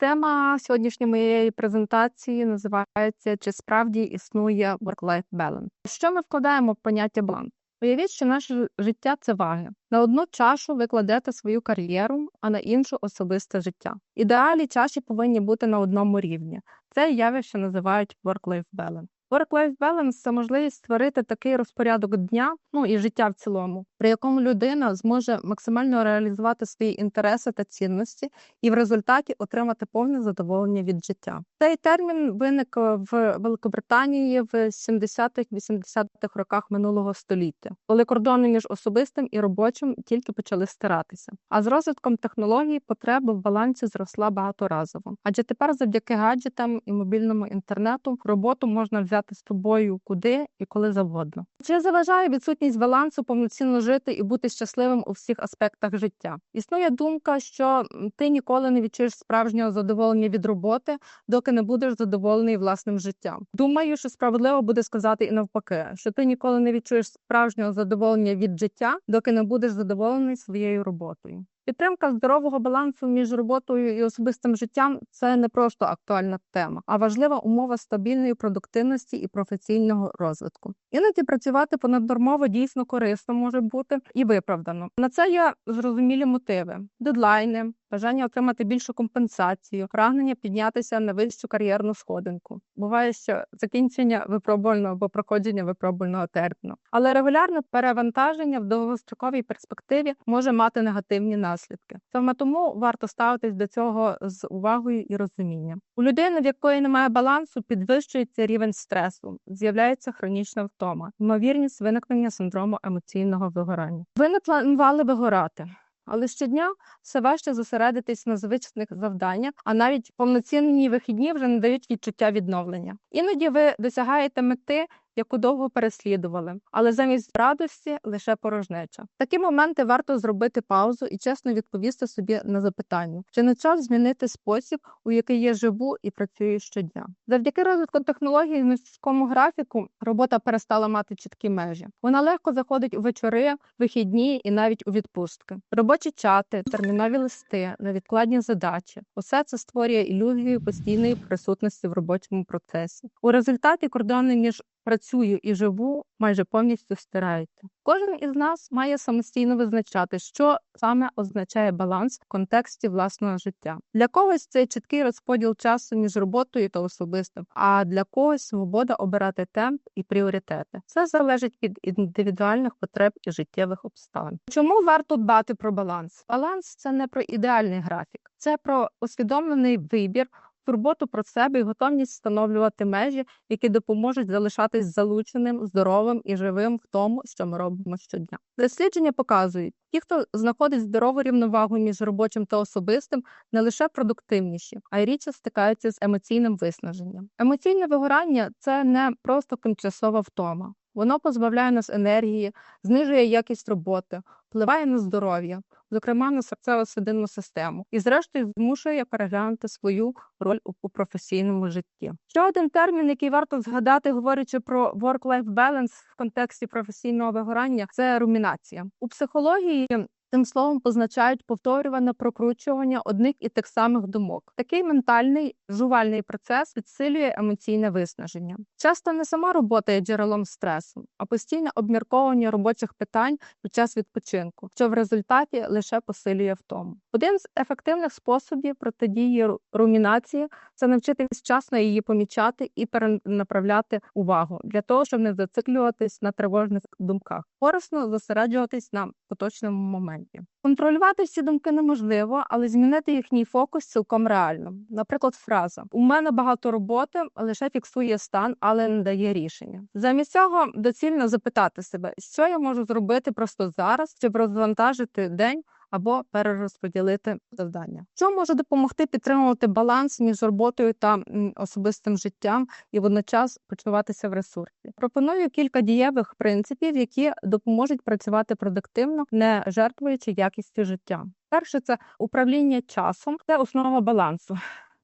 Тема сьогоднішньої моєї презентації називається Чи справді існує work-life balance? Що ми вкладаємо в поняття баланс? Уявіть, що наше життя це ваги. На одну чашу ви кладете свою кар'єру, а на іншу особисте життя. Ідеалі чаші повинні бути на одному рівні. Це явище називають work-life balance. Work-life balance – це можливість створити такий розпорядок дня, ну і життя в цілому, при якому людина зможе максимально реалізувати свої інтереси та цінності, і в результаті отримати повне задоволення від життя. Цей термін виник в Великобританії в 70-х-80-х роках минулого століття, коли кордони між особистим і робочим тільки почали стиратися. А з розвитком технологій потреба в балансі зросла багаторазово. Адже тепер, завдяки гаджетам і мобільному інтернету, роботу можна взяти взяти з тобою куди і коли завгодно. Чи заважає відсутність балансу повноцінно жити і бути щасливим у всіх аспектах життя? Існує думка, що ти ніколи не відчуєш справжнього задоволення від роботи, доки не будеш задоволений власним життям. Думаю, що справедливо буде сказати і навпаки, що ти ніколи не відчуєш справжнього задоволення від життя, доки не будеш задоволений своєю роботою. Підтримка здорового балансу між роботою і особистим життям це не просто актуальна тема, а важлива умова стабільної продуктивності і професійного розвитку. Іноді працювати понаднормово дійсно корисно може бути і виправдано. На це є зрозумілі мотиви: дедлайни, бажання отримати більшу компенсацію, прагнення піднятися на вищу кар'єрну сходинку. Буває, що закінчення випробувального або проходження випробувального терміну. Але регулярне перевантаження в довгостроковій перспективі може мати негативні наслідки. Саме тому варто ставитись до цього з увагою і розумінням. У людини, в якої немає балансу, підвищується рівень стресу, з'являється хронічна втома, ймовірність виникнення синдрому емоційного вигорання. Ви не планували вигорати. Але щодня все важче зосередитись на звичних завданнях, а навіть повноцінні вихідні вже не дають відчуття відновлення. Іноді ви досягаєте мети, яку довго переслідували, але замість радості лише порожнеча. Такі моменти варто зробити паузу і чесно відповісти собі на запитання, чи не час змінити спосіб, у який я живу і працюю щодня. Завдяки розвитку технологій в міському графіку робота перестала мати чіткі межі. Вона легко заходить у вечори, вихідні і навіть у відпустки. Робочі чати, термінові листи, невідкладні задачі усе це створює ілюзію постійної присутності в робочому процесі. У результаті кордони між працюю і живу, майже повністю стирається. Кожен із нас має самостійно визначати, що саме означає баланс в контексті власного життя. Для когось це чіткий розподіл часу між роботою та особистим, а для когось свобода обирати темп і пріоритети. Це залежить від індивідуальних потреб і життєвих обставин. Чому варто дбати про баланс? Баланс це не про ідеальний графік, це про усвідомлений вибір турботу про себе і готовність встановлювати межі, які допоможуть залишатись залученим, здоровим і живим в тому, що ми робимо щодня. Дослідження показують, ті, хто знаходить здорову рівновагу між робочим та особистим, не лише продуктивніші, а й рідше стикаються з емоційним виснаженням. Емоційне вигорання це не просто тимчасова втома. Воно позбавляє нас енергії, знижує якість роботи, впливає на здоров'я, зокрема на серцево-судинну систему, і, зрештою, змушує переглянути свою роль у професійному житті. Ще один термін, який варто згадати, говорячи про work-life balance в контексті професійного вигорання, це румінація у психології. Тим словом позначають повторюване прокручування одних і тих самих думок. Такий ментальний жувальний процес підсилює емоційне виснаження. Часто не сама робота є джерелом стресу, а постійне обмірковування робочих питань під час відпочинку, що в результаті лише посилює втому. Один з ефективних способів протидії румінації це навчитись вчасно її помічати і перенаправляти увагу для того, щоб не зациклюватись на тривожних думках, корисно зосереджуватись на поточному моменті моменті. Контролювати всі думки неможливо, але змінити їхній фокус цілком реально. Наприклад, фраза У мене багато роботи, лише фіксує стан, але не дає рішення. Замість цього доцільно запитати себе, що я можу зробити просто зараз, щоб розвантажити день або перерозподілити завдання. Що може допомогти підтримувати баланс між роботою та особистим життям і водночас почуватися в ресурсі? Пропоную кілька дієвих принципів, які допоможуть працювати продуктивно, не жертвуючи якістю життя. Перше це управління часом, це основа балансу.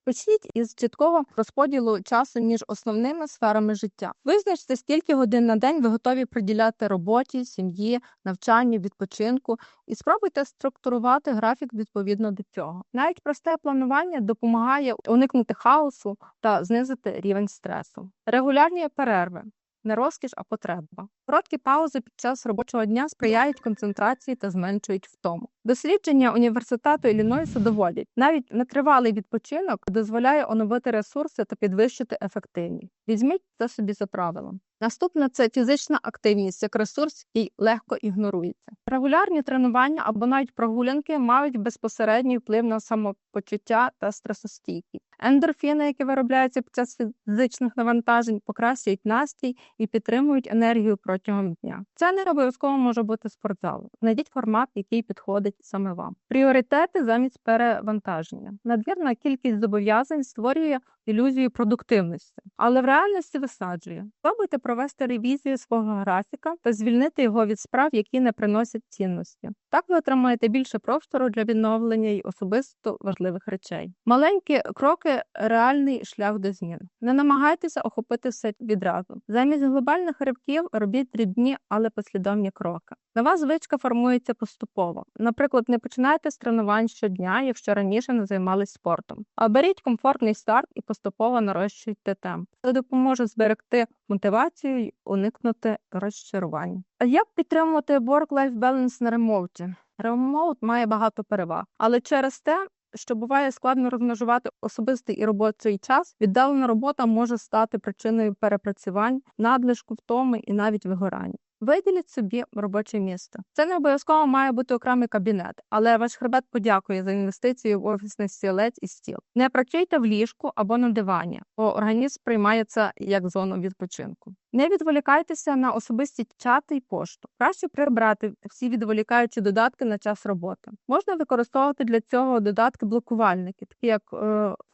Почніть із чіткого розподілу часу між основними сферами життя. Визначте, скільки годин на день ви готові приділяти роботі, сім'ї, навчанню, відпочинку, і спробуйте структурувати графік відповідно до цього. Навіть просте планування допомагає уникнути хаосу та знизити рівень стресу. Регулярні перерви. Не розкіш, а потреба. Короткі паузи під час робочого дня сприяють концентрації та зменшують втому. Дослідження університету Іллінойсу доводять, навіть нетривалий відпочинок дозволяє оновити ресурси та підвищити ефективність. Візьміть це собі за правилом. Наступне це фізична активність як ресурс, який легко ігнорується. Регулярні тренування або навіть прогулянки мають безпосередній вплив на самопочуття та стресостійкість. Ендорфіни, які виробляються під час фізичних навантажень, покращують настрій і підтримують енергію протягом дня. Це не обов'язково може бути спортзал. Знайдіть формат, який підходить саме вам. Пріоритети замість перевантаження. Надмірна кількість зобов'язань створює ілюзію продуктивності, але в реальності висаджує. Спробуйте провести ревізію свого графіка та звільнити його від справ, які не приносять цінності. Так ви отримаєте більше простору для відновлення й особисто важливих речей. Маленькі кроки реальний шлях до змін. Не намагайтеся охопити все відразу. Замість глобальних ривків робіть дрібні, але послідовні кроки. Нова звичка формується поступово. Наприклад, не починайте з тренувань щодня, якщо раніше не займалися спортом. А беріть комфортний старт і поступово нарощуйте темп. Це допоможе зберегти мотивацію й уникнути розчарувань. А як підтримувати work-life balance на ремоуті? Ремоут має багато переваг, але через те. Що буває складно розмежувати особистий і робочий час, віддалена робота може стати причиною перепрацювань, надлишку втоми і навіть вигорання. Виділіть собі робоче місце. Це не обов'язково має бути окремий кабінет, але ваш хребет подякує за інвестицію в офісний стілець і стіл. Не працюйте в ліжку або на дивані, бо організм приймає це як зону відпочинку. Не відволікайтеся на особисті чати й пошту. Краще прибрати всі відволікаючі додатки на час роботи. Можна використовувати для цього додатки-блокувальники, такі як е,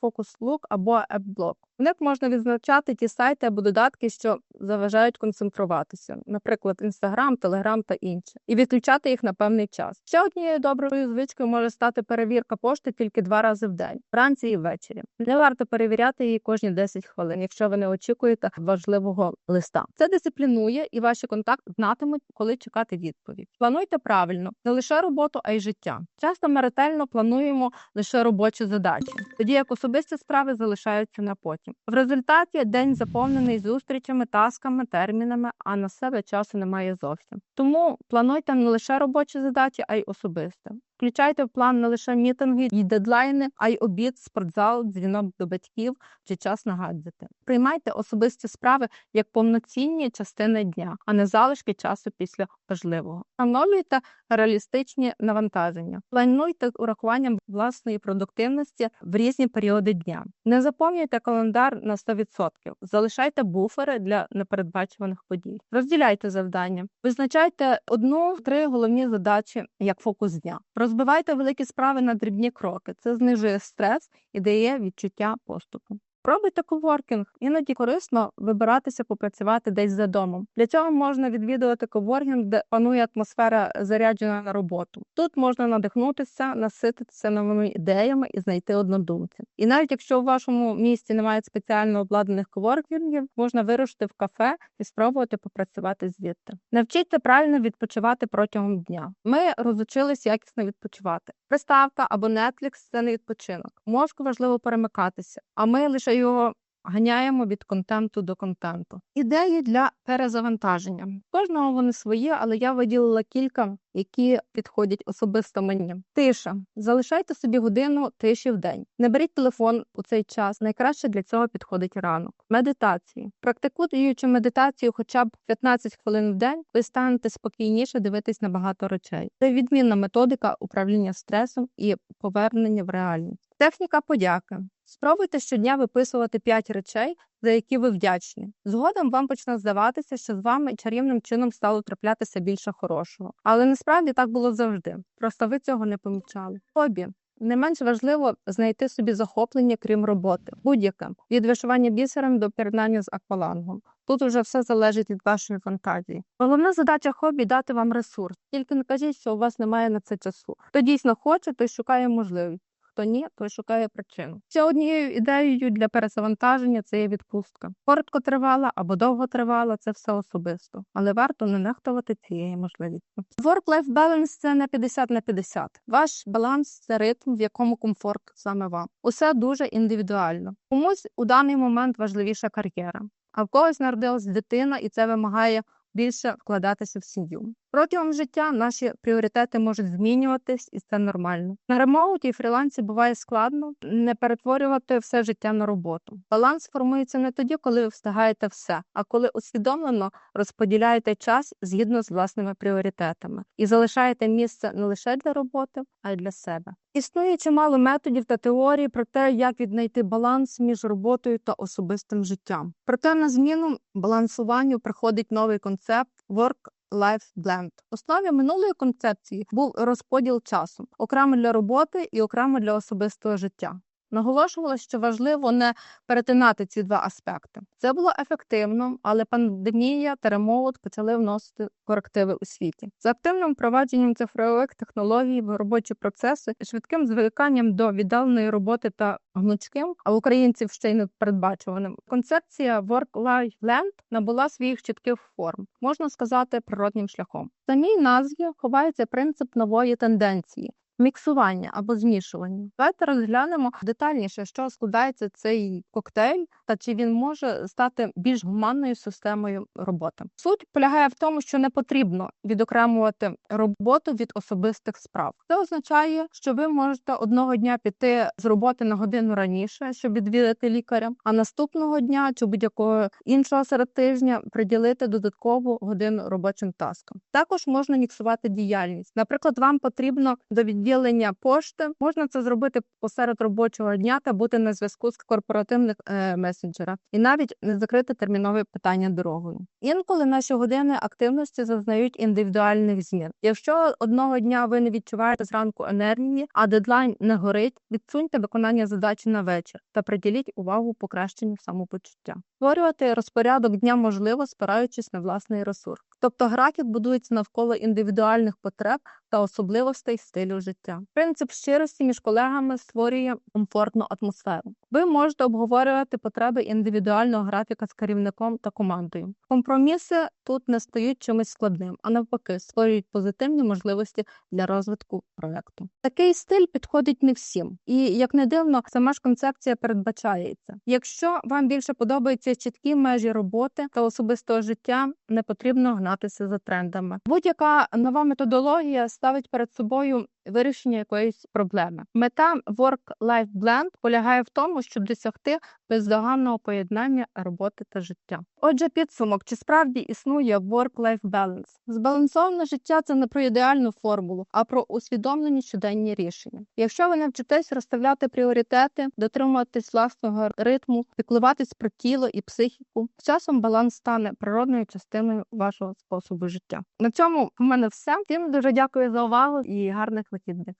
Focus Look або AppBlock. В них можна відзначати ті сайти або додатки, що заважають концентруватися, наприклад, Instagram, Telegram та інші, і відключати їх на певний час. Ще однією доброю звичкою може стати перевірка пошти тільки два рази в день, вранці і ввечері. Не варто перевіряти її кожні 10 хвилин, якщо ви не очікуєте важливого листа. Це дисциплінує і ваші контакти знатимуть, коли чекати відповідь. Плануйте правильно не лише роботу, а й життя. Часто ми ретельно плануємо лише робочі задачі, тоді як особисті справи залишаються на потім. В результаті день заповнений зустрічами, тасками, термінами, а на себе часу немає зовсім. Тому плануйте не лише робочі задачі, а й особисте. Включайте в план не лише мітинги і дедлайни, а й обід, спортзал, дзвінок до батьків чи час на гаджети. Приймайте особисті справи як повноцінні частини дня, а не залишки часу після важливого. Встановлюйте реалістичні навантаження, плануйте урахуванням власної продуктивності в різні періоди дня. Не заповнюйте календар на 100%. Залишайте буфери для непередбачуваних подій. Розділяйте завдання, визначайте одну-три головні задачі як фокус дня. Розбивайте великі справи на дрібні кроки. Це знижує стрес і дає відчуття поступу. Пробуйте коворкінг, іноді корисно вибиратися попрацювати десь за домом. Для цього можна відвідувати коворкінг, де панує атмосфера заряджена на роботу. Тут можна надихнутися, насититися новими ідеями і знайти однодумців. І навіть якщо у вашому місті немає спеціально обладнаних коворкінгів, можна вирушити в кафе і спробувати попрацювати звідти. Навчіться правильно відпочивати протягом дня. Ми розучились якісно відпочивати. Приставка або Netflix – це не відпочинок. Мозку важливо перемикатися, а ми лише його ганяємо від контенту до контенту. Ідеї для перезавантаження. Кожного вони свої, але я виділила кілька, які підходять особисто мені. Тиша. Залишайте собі годину тиші в день. Не беріть телефон у цей час. Найкраще для цього підходить ранок. Медитації. Практикуючи медитацію хоча б 15 хвилин в день, ви станете спокійніше дивитись на багато речей. Це відмінна методика управління стресом і повернення в реальність. Техніка подяки. Спробуйте щодня виписувати 5 речей, за які ви вдячні. Згодом вам почне здаватися, що з вами чарівним чином стало траплятися більше хорошого. Але насправді так було завжди. Просто ви цього не помічали. Хобі. Не менш важливо знайти собі захоплення, крім роботи, будь-яке від вишивання бісером до пірнання з аквалангом. Тут уже все залежить від вашої фантазії. Головна задача хобі дати вам ресурс. Тільки не кажіть, що у вас немає на це часу. Хто дійсно хоче, той шукає можливість. Хто ні, той шукає причину. Ще однією ідеєю для перезавантаження це є відпустка. Коротко тривала або довго тривала, це все особисто, але варто не нехтувати цією можливістю. Work-life balance – це не 50 на 50. Ваш баланс це ритм, в якому комфорт саме вам. Усе дуже індивідуально. Комусь у даний момент важливіша кар'єра, а в когось народилась дитина, і це вимагає більше вкладатися в сім'ю. Протягом життя наші пріоритети можуть змінюватись, і це нормально. На ремоуті і фрілансі буває складно не перетворювати все життя на роботу. Баланс формується не тоді, коли ви встигаєте все, а коли усвідомлено розподіляєте час згідно з власними пріоритетами і залишаєте місце не лише для роботи, а й для себе. Існує чимало методів та теорій про те, як віднайти баланс між роботою та особистим життям. Проте на зміну балансуванню приходить новий концепт work Life Blend. Основі минулої концепції був розподіл часу окремо для роботи і окремо для особистого життя. Наголошувала, що важливо не перетинати ці два аспекти. Це було ефективно, але пандемія та ремоут почали вносити корективи у світі. За активним впровадженням цифрових технологій в робочі процеси, швидким звиканням до віддаленої роботи та гнучким, а українців ще й непередбачуваним. Концепція work-life blend набула своїх чітких форм, можна сказати, природнім шляхом. Самій назві ховається принцип нової тенденції. Міксування або змішування. Давайте розглянемо детальніше, що складається цей коктейль, та чи він може стати більш гуманною системою роботи. Суть полягає в тому, що не потрібно відокремувати роботу від особистих справ. Це означає, що ви можете одного дня піти з роботи на годину раніше, щоб відвідати лікаря, а наступного дня чи будь-якого іншого серед тижня приділити додаткову годину робочим таскам. Також можна міксувати діяльність. Наприклад, вам потрібно до відділення пошти. Можна це зробити посеред робочого дня та бути на зв'язку з корпоративних е, месенджерах, і навіть не закрити термінове питання дорогою. Інколи наші години активності зазнають індивідуальних змін. Якщо одного дня ви не відчуваєте зранку енергії, а дедлайн не горить, відсуньте виконання задачі на вечір та приділіть увагу покращенню самопочуття. Створювати розпорядок дня можливо, спираючись на власний ресурс. Тобто графік будується навколо індивідуальних потреб та особливостей стилю життя. Принцип щирості між колегами створює комфортну атмосферу. Ви можете обговорювати потреби індивідуального графіка з керівником та командою. Компроміси тут не стають чимось складним, а навпаки, створюють позитивні можливості для розвитку проекту. Такий стиль підходить не всім, і як не дивно, сама ж концепція передбачається. Якщо вам більше подобаються чіткі межі роботи та особистого життя, не потрібно гнатися за трендами. Будь-яка нова методологія ставить перед собою вирішення якоїсь проблеми. Мета work-life blend полягає в тому, щоб досягти бездоганного поєднання роботи та життя. Отже, підсумок, чи справді існує work-life balance? Збалансоване життя це не про ідеальну формулу, а про усвідомлені щоденні рішення. Якщо ви навчитесь розставляти пріоритети, дотримуватись власного ритму, піклуватись про тіло і психіку, з часом баланс стане природною частиною вашого способу життя. На цьому в мене все. Всім дуже дякую за увагу і гарних вихідних.